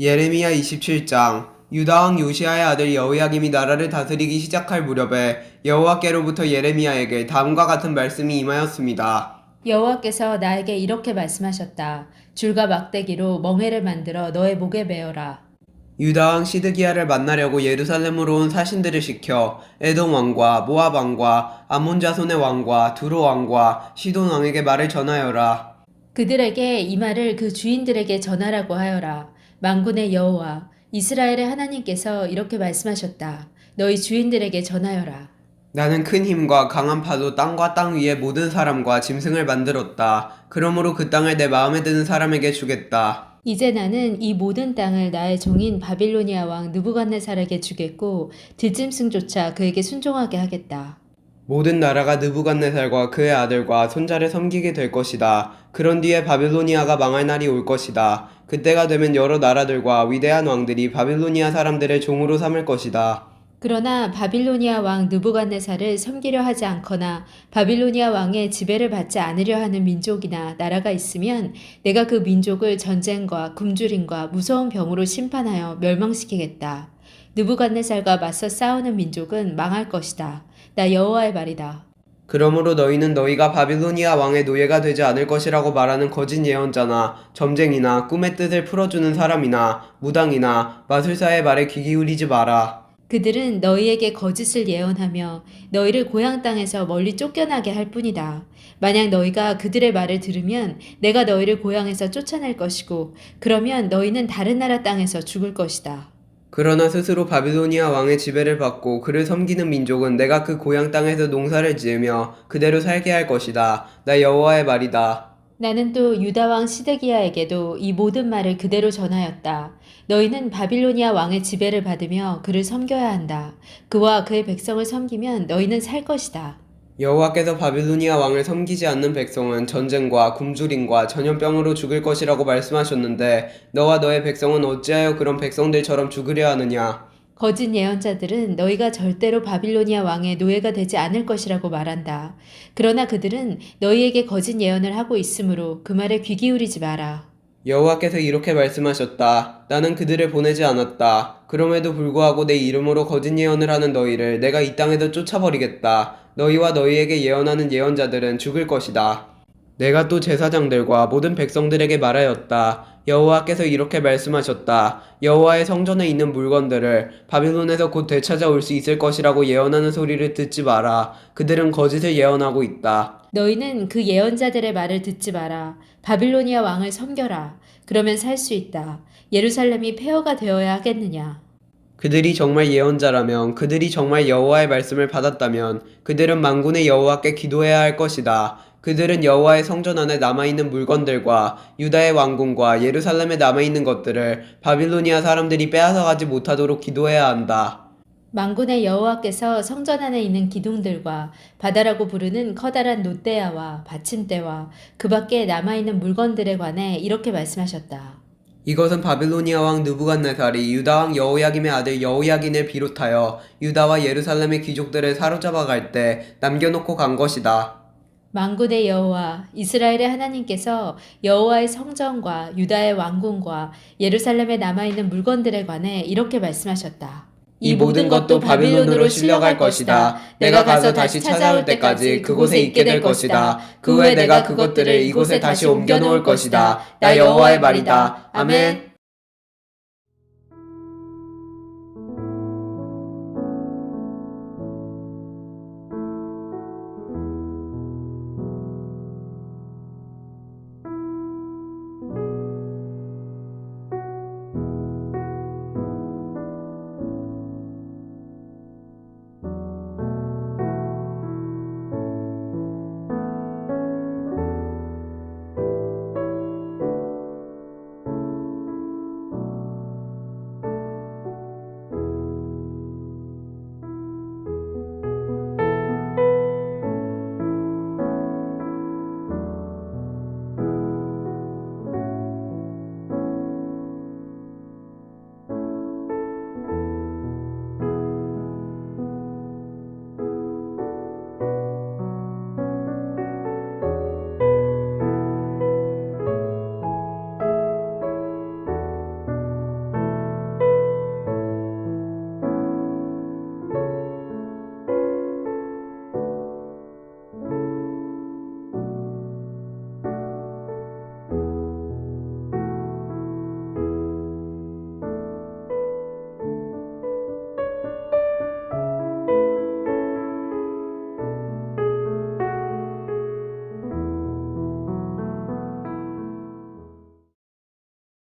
예레미야 27장 유다왕 요시아의 아들 여호야김이 나라를 다스리기 시작할 무렵에 여호와께로부터 예레미야에게 다음과 같은 말씀이 임하였습니다. 여호와께서 나에게 이렇게 말씀하셨다. 줄과 막대기로 멍에를 만들어 너의 목에 베어라. 유다왕 시드기야를 만나려고 예루살렘으로 온 사신들을 시켜 에돔 왕과 모압 왕과 암몬 자손의 왕과 두로 왕과 시돈 왕에게 말을 전하여라. 그들에게 이 말을 그 주인들에게 전하라고 하여라. 만군의 여호와 이스라엘의 하나님께서 이렇게 말씀하셨다. 너희 주인들에게 전하여라. 나는 큰 힘과 강한 파도 땅과 땅 위의 모든 사람과 짐승을 만들었다. 그러므로 그 땅을 내 마음에 드는 사람에게 주겠다. 이제 나는 이 모든 땅을 나의 종인 바빌로니아 왕 느부갓네살에게 주겠고 들짐승조차 그에게 순종하게 하겠다. 모든 나라가 느부갓네살과 그의 아들과 손자를 섬기게 될 것이다. 그런 뒤에 바빌로니아가 망할 날이 올 것이다. 그때가 되면 여러 나라들과 위대한 왕들이 바빌로니아 사람들을 종으로 삼을 것이다. 그러나 바빌로니아 왕 느부갓네살을 섬기려 하지 않거나 바빌로니아 왕의 지배를 받지 않으려 하는 민족이나 나라가 있으면 내가 그 민족을 전쟁과 굶주림과 무서운 병으로 심판하여 멸망시키겠다. 느부갓네살과 맞서 싸우는 민족은 망할 것이다. 나 여호와의 말이다. 그러므로 너희는 너희가 바빌로니아 왕의 노예가 되지 않을 것이라고 말하는 거짓 예언자나 점쟁이나 꿈의 뜻을 풀어주는 사람이나 무당이나 마술사의 말에 귀 기울이지 마라. 그들은 너희에게 거짓을 예언하며 너희를 고향 땅에서 멀리 쫓겨나게 할 뿐이다. 만약 너희가 그들의 말을 들으면 내가 너희를 고향에서 쫓아낼 것이고 그러면 너희는 다른 나라 땅에서 죽을 것이다. 그러나 스스로 바빌로니아 왕의 지배를 받고 그를 섬기는 민족은 내가 그 고향 땅에서 농사를 지으며 그대로 살게 할 것이다. 나 여호와의 말이다. 나는 또 유다 왕 시드기야에게도 이 모든 말을 그대로 전하였다. 너희는 바빌로니아 왕의 지배를 받으며 그를 섬겨야 한다. 그와 그의 백성을 섬기면 너희는 살 것이다. 여호와께서 바빌로니아 왕을 섬기지 않는 백성은 전쟁과 굶주림과 전염병으로 죽을 것이라고 말씀하셨는데 너와 너의 백성은 어찌하여 그런 백성들처럼 죽으려 하느냐? 거짓 예언자들은 너희가 절대로 바빌로니아 왕의 노예가 되지 않을 것이라고 말한다. 그러나 그들은 너희에게 거짓 예언을 하고 있으므로 그 말에 귀 기울이지 마라. 여호와께서 이렇게 말씀하셨다. 나는 그들을 보내지 않았다. 그럼에도 불구하고 내 이름으로 거짓 예언을 하는 너희를 내가 이 땅에서 쫓아버리겠다. 너희와 너희에게 예언하는 예언자들은 죽을 것이다. 내가 또 제사장들과 모든 백성들에게 말하였다. 여호와께서 이렇게 말씀하셨다. 여호와의 성전에 있는 물건들을 바빌론에서 곧 되찾아올 수 있을 것이라고 예언하는 소리를 듣지 마라. 그들은 거짓을 예언하고 있다. 너희는 그 예언자들의 말을 듣지 마라. 바빌로니아 왕을 섬겨라. 그러면 살 수 있다. 예루살렘이 폐허가 되어야 하겠느냐. 그들이 정말 예언자라면 그들이 정말 여호와의 말씀을 받았다면 그들은 만군의 여호와께 기도해야 할 것이다. 그들은 여호와의 성전 안에 남아있는 물건들과 유다의 왕궁과 예루살렘에 남아있는 것들을 바빌로니아 사람들이 빼앗아가지 못하도록 기도해야 한다. 만군의 여호와께서 성전 안에 있는 기둥들과 바다라고 부르는 커다란 롯데야와 받침대와 그 밖에 남아있는 물건들에 관해 이렇게 말씀하셨다. 이것은 바빌로니아 왕 느부갓네살이 유다 왕 여호야김의 아들 여호야긴을 비롯하여 유다와 예루살렘의 귀족들을 사로잡아 갈 때 남겨놓고 간 것이다. 만군의 여호와 이스라엘의 하나님께서 여호와의 성전과 유다의 왕궁과 예루살렘에 남아 있는 물건들에 관해 이렇게 말씀하셨다. 이 모든 것도 바빌론으로 실려갈 것이다. 내가 가서 다시 찾아올 때까지 그곳에 있게 될 것이다. 그 후에 내가 그것들을 이곳에 다시 옮겨 놓을 것이다. 나 여호와의 말이다. 아멘.